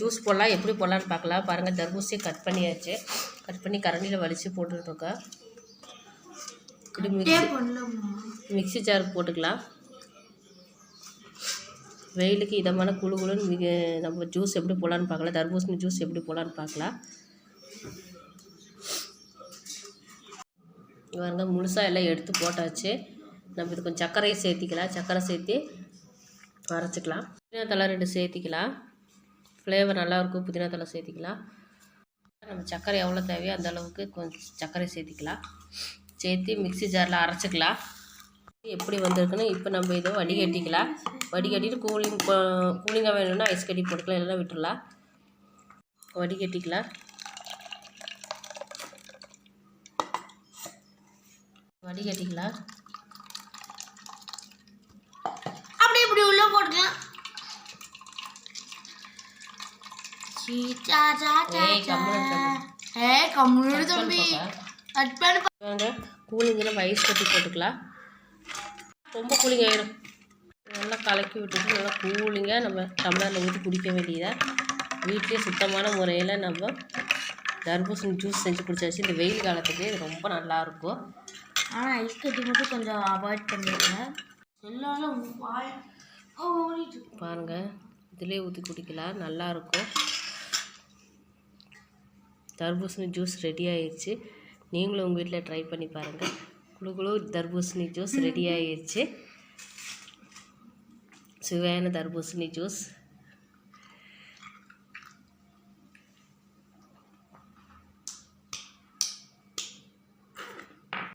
Juice போடலாம் எப்படி போடலான்னு பார்க்கலாம். பாருங்கள் தர்பூசணியை கட் பண்ணியாச்சு. கட் பண்ணி கரண்டியில் வலித்து போட்டுருக்கோம் இப்படி மிக்ஸி மிக்ஸி ஜாருக்கு போட்டுக்கலாம். வெயிலுக்கு இதமான குழு குழுன்னு மிக நம்ம ஜூஸ் எப்படி போடலான்னு பார்க்கலாம். தர்பூசணி ஜூஸ் எப்படி போடலான்னு பார்க்கலாம். பாருங்க முழுசாக எல்லாம் எடுத்து போட்டாச்சு. நம்ம இது கொஞ்சம் சர்க்கரையை சேர்த்திக்கலாம். சர்க்கரை சேர்த்தி அரைச்சிக்கலாம். தலை ரெண்டு சேர்த்திக்கலாம். ஃப்ளேவர் நல்லாயிருக்கும் புதினா தலை சேர்த்திக்கலாம். நம்ம சர்க்கரை எவ்வளோ தேவையோ அந்த அளவுக்கு கொஞ்சம் சர்க்கரை சேர்த்திக்கலாம். சேர்த்து மிக்ஸி ஜாரில் அரைச்சிக்கலாம். எப்படி வந்திருக்குன்னு இப்போ நம்ம இதை வடிகட்டிக்கலாம். வடிகட்டிட்டு கூலிங் கூலிங்காக வேணும்னா ஐஸ் கட்டி போட்டுக்கலாம் இல்லைன்னா விட்டுடலாம். வடிகட்டிக்கலாம். வடிகட்டிக்கலாம். அப்படியே இப்படி உள்ளே போட்டுக்கலாம். சா. கம்முனு தம்பி கட் பண்ணு கூலிங்கில் கட்டி போட்டுக்கலாம் ரொம்ப கூலிங் நல்லா கலக்கி விட்டுட்டு நல்லா கூலிங்காக நம்ம டம்ளரில் ஊற்றி குடிக்க வேண்டியதாக வீட்டிலே சுத்தமான முறையில் நம்ம தர்பூசணி ஜூஸ் செஞ்சு குடிச்சாச்சு இந்த வெயில் காலத்துக்கு இது ரொம்ப நல்லாயிருக்கும் ஆனால் ஐஸ் கட்டி மட்டும் கொஞ்சம் அவாய்ட் பண்ணிடுங்க எல்லாரும். பாருங்கள் இதிலே ஊற்றி குடிக்கலாம் நல்லாயிருக்கும் தர்பூசணி ஜூஸ் ரெடி ஆயிடுச்சு. நீங்களும் உங்கள் வீட்டில் ட்ரை பண்ணி பாருங்கள் குழு குழு தர்பூசணி ஜூஸ் ரெடி ஆயிடுச்சு. சுவையான தர்பூசணி ஜூஸ்.